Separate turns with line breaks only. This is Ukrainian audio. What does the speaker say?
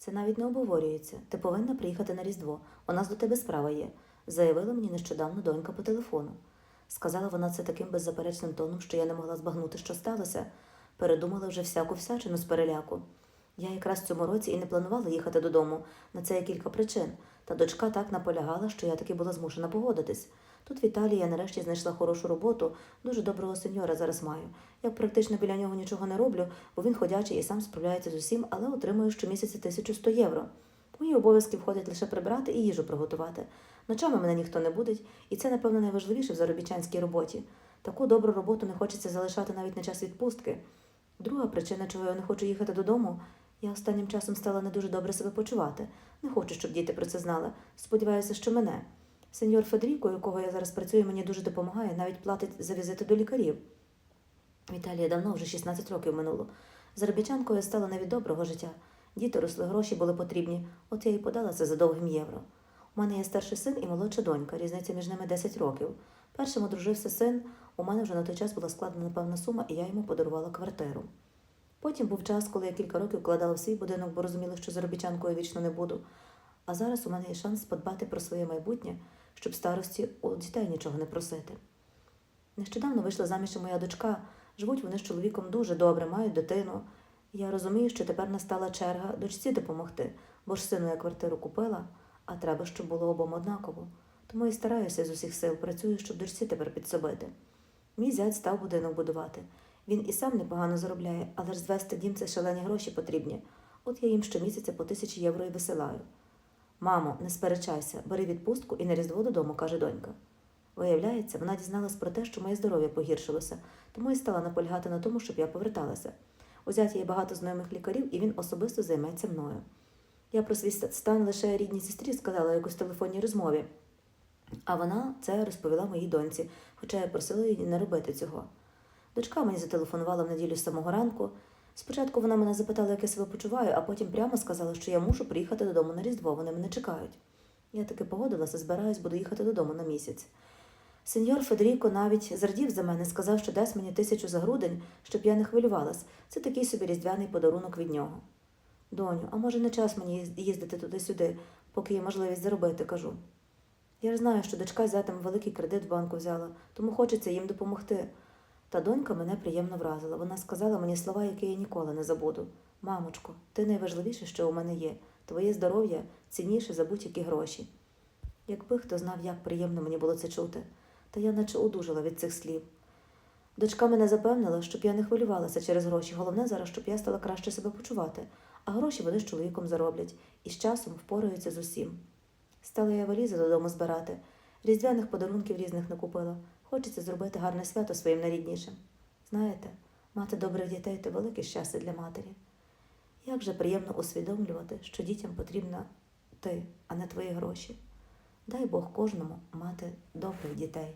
Це навіть не обговорюється. Ти повинна приїхати на Різдво. У нас до тебе справа є, заявила мені нещодавно донька по телефону. Сказала вона це таким беззаперечним тоном, що я не могла збагнути, що сталося. Передумала вже всяку всячину з переляку. Я якраз цьому році і не планувала їхати додому. На це є кілька причин. Та дочка так наполягала, що я таки була змушена погодитись. Тут в Італії я нарешті знайшла хорошу роботу, дуже доброго сеньора зараз маю. Я практично біля нього нічого не роблю, бо він ходячий і сам справляється з усім, але отримую щомісяця 1100 євро. Мої обов'язки входять лише прибрати і їжу приготувати. Ночами мене ніхто не будить, і це, напевно, найважливіше в заробітчанській роботі. Таку добру роботу не хочеться залишати навіть на час відпустки. Друга причина, чого я не хочу їхати додому, я останнім часом стала не дуже добре себе почувати. Не хочу, щоб діти про це знали. Сподіваюся, що мене. Сеньор Федеріко, у якого я зараз працюю, мені дуже допомагає, навіть платить за візити до лікарів. В Італії давно, вже 16 років минуло. Заробітчанкою я стала не від доброго життя. Діти росли, гроші були потрібні, от я і подала це за довгим євро. У мене є старший син і молодша донька, різниця між ними 10 років. Першим одружився син, у мене вже на той час була складена певна сума, і я йому подарувала квартиру. Потім був час, коли я кілька років вкладала в свій будинок, бо розуміла, що заробітчанкою вічно не буду. А зараз у мене є шанс подбати про своє майбутнє, щоб старості у дітей нічого не просити. Нещодавно вийшла заміж і моя дочка. Живуть вони з чоловіком дуже добре, мають дитину. Я розумію, що тепер настала черга дочці допомогти, бо ж сину я квартиру купила, а треба, щоб було обом однаково. Тому і стараюся з усіх сил, працюю, щоб дочці тепер підсобити. Мій зять став будинок будувати. Він і сам непогано заробляє, але ж звести дім це шалені гроші потрібні. От я їм щомісяця по тисячі євро і висилаю. Мамо, не сперечайся, бери відпустку і на різдво додому, каже донька. Виявляється, вона дізналась про те, що моє здоров'я погіршилося, тому і стала наполягати на тому, щоб я поверталася. У є багато знайомих лікарів, і він особисто займеться мною. Я про свій стан лише рідній сестрі сказала якось в телефонній розмові, а вона це розповіла моїй доньці, хоча я просила її не робити цього. Дочка мені зателефонувала в неділю з самого ранку. Спочатку вона мене запитала, як я себе почуваю, а потім прямо сказала, що я мушу приїхати додому на Різдво, вони мене чекають. Я таки погодилася, збираюсь, буду їхати додому на місяць. Сеньор Федеріко навіть зрадів за мене, сказав, що дасть мені тисячу за грудень, щоб я не хвилювалась. Це такий собі різдвяний подарунок від нього. Доню, а може не час мені їздити туди-сюди, поки є можливість заробити, кажу. Я ж знаю, що дочка зятем великий кредит в банку взяла, тому хочеться їм допомогти. Та донька мене приємно вразила. Вона сказала мені слова, які я ніколи не забуду. Мамочко, ти найважливіше, що у мене є. Твоє здоров'я цінніше за будь-які гроші. Якби хто знав, як приємно мені було це чути, та я наче одужала від цих слів. Дочка мене запевнила, щоб я не хвилювалася через гроші. Головне зараз, щоб я стала краще себе почувати, а гроші вони з чоловіком зароблять і з часом впораються з усім. Стала я валізи додому збирати, різдвяних подарунків різних накупила. Хочеться зробити гарне свято своїм найріднішим. Знаєте, мати добрих дітей це велике щастя для матері. Як же приємно усвідомлювати, що дітям потрібна ти, а не твої гроші. Дай Бог кожному мати добрих дітей.